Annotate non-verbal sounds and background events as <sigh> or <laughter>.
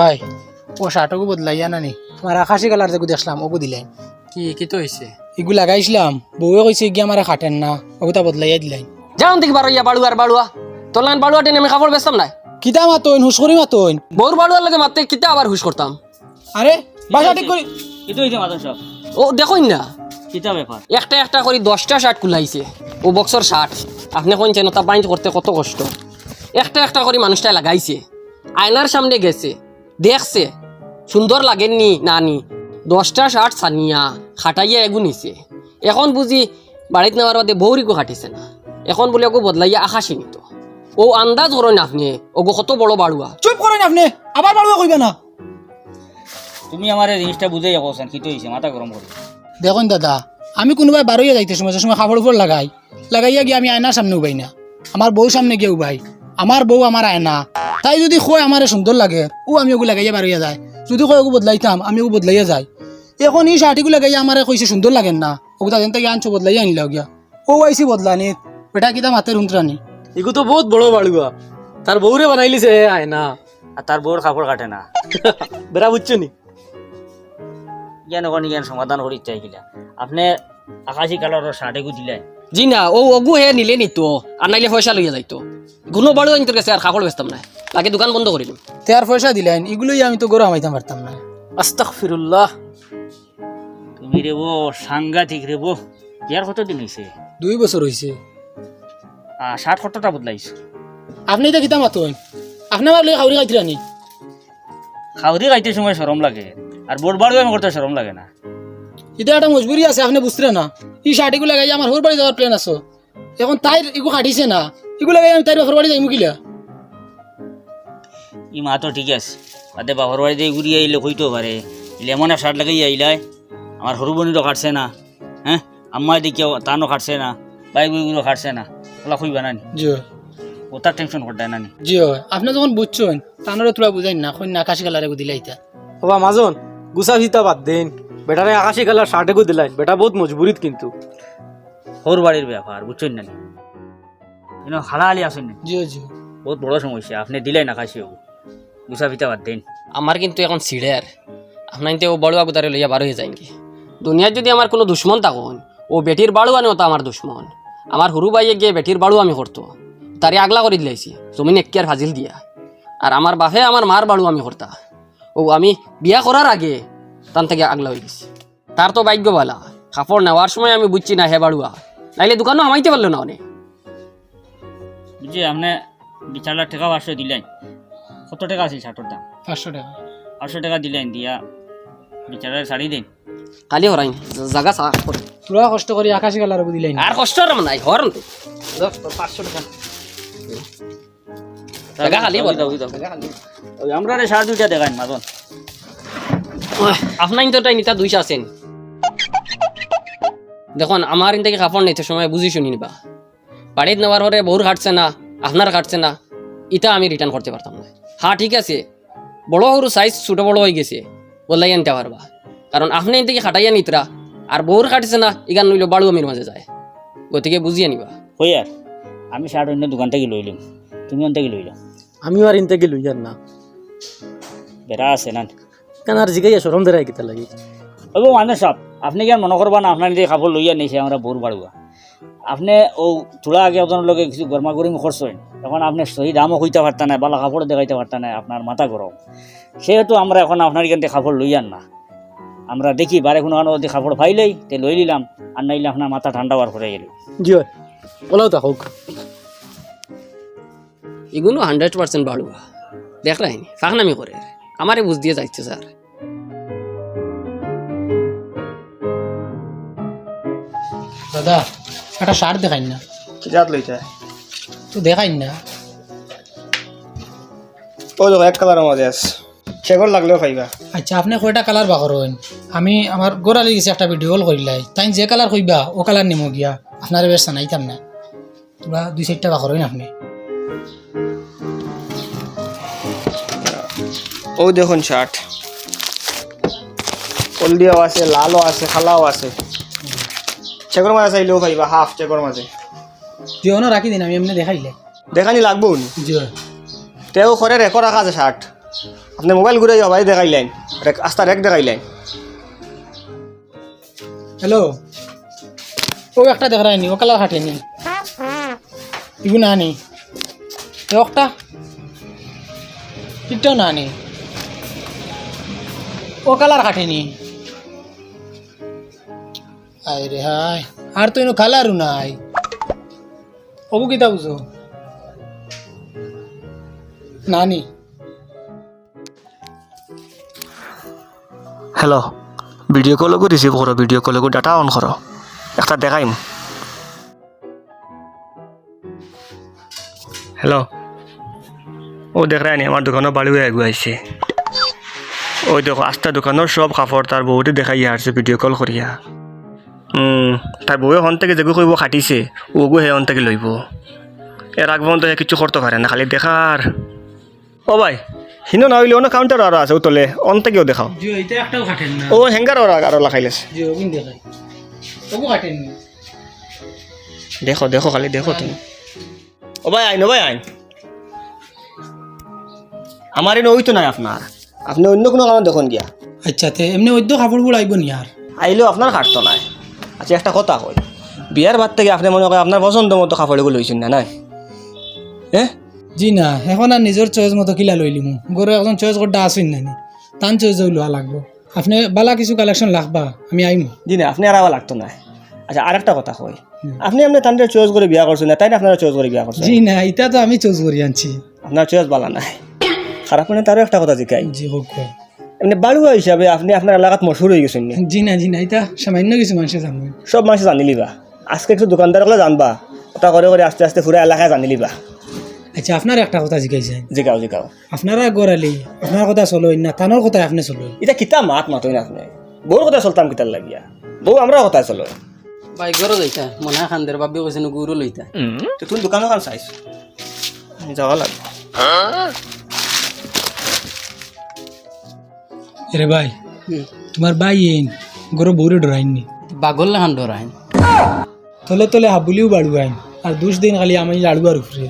ভাই ও শার্টকু বদলাইয়া নানি তোমার আকাশি কালার যেগু দেখলাম ওগু দিলেন। কি কি তো হয়েছে এগু লাগাইছিলাম বউয়ে কইছে গিয়ে আমার খাটেন না ওগুতা বদলাইয়া দিলাই যাও দেখি বারো ইয়া বাড়ুয়ার বাড়ুয়া তোর লাইন বাড়ুয়া টেনে আমি কাপড় বেচতাম না? কিতা মাতইন হুশ করি মাতইন? বউর বাড়ুয়ার লাগে মারতে কিতা আবার হুশ করতাম? আরে বাসা ঠিক করি কিন্তু হইছে মাদন সব। ও দেখুন না। কিতা ব্যাপার? একটা একটা করে দশটা শার্ট কুলাইছে। ও বক্সর শার্ট। আপনি কোনছেন ওটা বাইন্ড করতে কত কষ্ট। একটা একটা করে মানুষটা লাগাইছে। আয়নার সামনে গেছে। দেখছে সুন্দর লাগেননি নানি। দশটা শার্ট সানিয়া খাটাইয়া এগু নিছে। এখন বুঝি বাড়িতে নেওয়ার বাদে বৌরিকো খাটিছে না। এখন বলে ওগো বদলাইয়া আকাশি নিত ও আন্দাজ করেন আপনি ওগো কত বড় বাড়ুয়া। চুপ করেন আপনি আবার বাড়ুয়া কইবে না। তুমি আমার এই জিনিসটা বুঝাই যাবছেন কিতো হইছে মাথা গরম করে দেখুন দাদা আমি কোনোবাই বারোইয়া যাইতে সময় সময় কাপড় উপর লাগাই। লাগাইয়া গিয়ে আমি আয়নার সামনে উবাই না। আমার বউ সামনে গিয়ে উবাই। আমার বউ আমার আয়না। তাই যদি কয় আমার সুন্দর লাগে ও আমি ওগু লাগাইয়া বারোইয়া যায়। যদি কয় ওগু বদলাইতাম আমি ওগু বদলাইয়া যাই এখন এই শার্টিগু লাগাইয়া আমার কইছে সুন্দর লাগেন না ওগু তাদের থেকে আনছো বদলাইয়া আনিলাও গিয়া ও আইসি বদলানি বেটা কিতা মাতের উন্তরানি এগু তো বহুত বড় বাড়ুয়া তার বউরে বানাইলিছে হে আয়না আর তার বউর কাপড় কাটে না। <laughs> বেড়া বুঝছ নি? জ্ঞান ওখানে জ্ঞান সমাধান করি চাইছিলা আপনি আকাশি কালারের শার্টেগু দিলেন জি না ও অগু হে নিলে নিত আর নাইলে পয়সা লইয়া যাইতো কোনো বাড়ুয়া নিতে গেছে আর কাপড় বেচতাম না লাগে দোকান বন্ধ করে দিম তেয়ার পয়সা দিলেন এগুলোই আমি তো গরু আমাইতাম পারতাম না। আস্তাক ফিরুল্লাহ তুমি রে বো সাংঘাতিক রে বো। ইয়ার কত দিন হয়েছে দুই বছর হয়েছে ষাট কতটা বদলাইছে। আপনি এটা কিতা মাতইন আপনি আমার লই খাউরি খাইছিলানি খাওয়ারি খাইতে সময় সরম লাগে। আর বোর্ড বাড়ু আমি করতে সরম লাগে না। এটা একটা মজবুরি আছে আপনি বুঝতে না। এই শার্টিগু লাগাই আমার হোর বাড়ি যাওয়ার প্ল্যান আছে। এখন তাই এগু খাটিছে না। এগুলো লাগাই আমি তাই হোর বাড়ি যাই মুখিলা ই মা তো ঠিক আছে। বাদে বাবার বাড়ি দিয়ে ঘুরিয়ে আইলে হইতেও পারে। ইলে এমন শার্ট লাগাই আইলাই আমার সরু বোনিরও কাটছে না হ্যাঁ? আম্মা দিকে তানও কাটছে না বাই বইগুলো কাটছে না। ওলা খুঁজবা নানি জি ও তার টেনশন করতে নানি। জি আপনি যখন বুঝছেন তানোরে তোরা বুঝাই না কই না আকাশি কালারে এগু দিলাই তা বাবা মাজন গুসা ফিতা বাদ দেন বেটারে আকাশি কালার শার্টেগু দিলাইন বেটা বহুত মজবুরিত কিন্তু। হোর বাড়ির ব্যাপার বুঝছেন নানি? যেন হালাহালি আসেন না জি জি বহুত বড় সমস্যা। আপনি দিলেন না কাশিও গুসা ফিতা বাদ দিন। আমার কিন্তু এখন সিঁড়ের আপনার কিন্তু ও বড়ুয়া গুদারে লইয়া বার হয়ে যায় কি দুনিয়ার যদি আমার কোনো দুশ্মন থাকুন ও বেটির বাড়ু আনি ওটা আমার দুশ্মন। আমার সরু বাইয়ে গিয়ে বেটির বাড়ু আমি করতো। তারে আগলা করে দিলাইছি জমিন একিয়ার ফাজিল দিয়া। আর আমার বাপে আমার মার বাড়ু আমি করতা। ও আমি বিয়া করার আগে তান থেকে আগলা হয়ে গেছি। তার তো ভাগ্য বালা কাপড় নেওয়ার সময় আমি বুঝছি না হে বাড়ুয়া। নাইলে দোকানও আমাইতে পারল না অনেক। বুঝছি আপনি চার লাখ টাকা পাঁচশো দিলেন। কত টাকা আছে শার্টের দাম? পাঁচশো টাকা। পাঁচশো টাকা দিলেন দিয়া বিচারের শাড়ি দিন। কালি হরাই জাগা চা তোরা কষ্ট করে আকাশি কালারে এগু দিলাই না? আর কষ্ট আর নাই হরন তো পাঁচশো টাকা। জাগা খালি বল ওই আমরা রে সাড়ে দুইটা দেখান মাদন আপনার তো তাই নিতা দুইশা আছেন দেখুন আমার ইন থেকে কাপড় নিতে সময় বুঝি শুনি নিবা। বাড়িতে নেওয়ার পরে বউর কাটছে না। আপনার কাটছে না ইটা আমি রিটার্ন করতে পারতাম না। হ্যাঁ ঠিক আছে বড় সরু সাইজ ছোটো বড় হয়ে গেছে বদলাই আনতে পারবা। কারণ আপনি ইন থেকে খাটাইয়া নিতরা আর বউর কাটছে না ইগান নইলে বাড়ু আমির মাঝে যায়। গতিকে বুঝিয়ে নিবা। কই আর আমি শার্ট অন্য দোকান থেকে লইলাম তুমি অন থেকে লইলাম আমি আর ইনতে গেলু ইয়ার না। বেড়া আছে না? কেন আর জিগাইয়া সরম দেরাই কিতা লাগি? ওই মানে সব আপনি কি আর মনে করবা না আপনার নিজে কাপড় লইয়া নিয়েছে আমরা বোর বাড়ুয়া। আপনি ও তোলা আগে ওদের লগে কিছু গরমা গরম করছেন তখন আপনি সহি দামও হইতে পারতেন না বালা কাপড় দেখাইতে পারতেন না আপনার মাথা গরম। সেহেতু আমরা এখন আপনার এখান থেকে কাপড় লইয়ান না। আমরা দেখি বারে কোনো যদি কাপড় পাইলেই তে লই নিলাম আর নাইলে আপনার মাথা ঠান্ডা হওয়ার করে গেল। জি ওলাও তা হোক। এগুলো হান্ড্রেড পার্সেন্ট বাড়ুয়া দেখ রাইনি ফাঁকনামি করে। আমারে বুঝ দিয়ে যাচ্ছে স্যার। দাদা একটা শার্ট দেখাই না। কিতাত লইতা তো? দেখাই না। ও দেখো এক কালারের মধ্যে আছে। সেগর লাগলেও খাইবা আচ্ছা আপনি কয়টা কালার বা করেন? আমি আমার গোড়ালি গেছে একটা ভিডিও কল করিলাই। তাই যে কালার কইবা ও কালার নিমো গিয়া। আপনার বেশ জানাইতাম না। তোরা দুই চারটা বা করেন আপনি। ও দেখুন শার্ট হলদিয়াও আছে লালও আছে খালাও আছে। চেকর মাঝে চাইলেও খাইবা হাফ চেকর মাঝে। জিও না রাখি দিন আমি এমনি দেখাইলে দেখানি লাগবো জিও তেও করে রেকর্ড রাখা আছে শার্ট আপনি মোবাইল ঘুরে ভাই দেখাইলেন রেক- আস্তা রেক দেখাইলেন হ্যালো ও একটা দেখ রায়নি ও কালার হাঁটেনি ইগু না নি। একটা এটাও না নি। ও কালার কাটেনি আয় রে হাই আর তো কালারও নাই। অবু কিতা বুঝো? নানি। হ্যালো ভিডিও কলকো রিসিভ করো ভিডিও কলকো ডাটা অন করো। একটা দেখাইম। হ্যালো ও দেখ রায়নি আমার দোকানের বাড়ি হয়ে আগুয়াইছে ওই দেখো, আস্তা দোকানের সব কাপড় তার বউতে দেখাইয়া আসছে ভিডিও কল করিয়া তার বউয়ে হন থেকে যেগু কইব খাটিছে ওগু হে হন থেকে লইব। এর আগ পর্যন্ত হে কিছু করতে পারে না খালি দেখার ও ভাই হিনো না হইলে অন্য কাউন্টার আরও আছে ও তলে অন থেকেও দেখাও। ও হ্যাঙ্গার আরও লাগাইলেছে দেখো দেখো খালি দেখো তুমি। ও ভাই আইন ও ভাই আইন। আমার এনে ওই তো নাই আপনার আপনি অন্য কোনো কারণে দেখুন গিয়া। আচ্ছা তে এমনি ওই কাপড়গুলো আইব নি আর আইলেও আপনার খাটতো নাই আচ্ছা একটা কথা কই। বিয়ার ভাত থেকে আপনি মনে করেন আপনার পছন্দ মতো কাপড়গুলো লইছেন না নাই? হ্যাঁ? জি না এখন আর নিজের চয়েস মতো কিলা লইলি মু গরু এখন চয়েস করতে আসুন নানি তান চয়েস লোৱা লাগবো। আপনি বালা কিছু কালেকশন লাগবা আমি আইম। জি না আপনি আর আবার লাগতো না। আচ্ছা আর একটা কথা কই। আপনি আপনি তাদের চয়েস করে বিয়া করছেন না তাই না আপনারা চয়েস করে বিয়া করছেন? জি না ইটা তো আমি চয়েস করি আনছি। আপনার চয়েস বালা নাই। খারাপ মানে তারও একটা কথা জিকাই জি হোক। এমনি বাড়ুয়া হিসাবে আপনি আপনার এলাকাত মশুর হয়ে গেছেন নি। জি না জি না ইটা সামান্য কিছু মানুষে জানব সব মানুষ জানি লিবা। আজকে একটু দোকানদার হলে জানবা। ওটা করে করে আস্তে আস্তে পুরো এলাকায় জানি লিবা। আচ্ছা আপনার একটা কথা জিজ্ঞাসা জিকাও জিকাও আপনারা গড়ালি আপনার কথা চলো না তানোর কথা আপনি চলো। এটা কিতা মাত মাতই না আপনি? বউর কথা চলতাম কিতার লাগিয়া। বউ আমরা কথা চলো। ভাই গরো লইতা। মনে হয় খান্দের বাবি কৈছে গুরু লইতা। তো তুমি দোকান চাইছ। যাওয়া লাগবে। এরে ভাই তোমার ভাই এন গরো বউরে ডরাইননি বাগল হান ডরাইন। তলে তলে হাবুলিও বাড়ু আইন আর দুশ দিন খালি আমি লাড়ু আর উপরে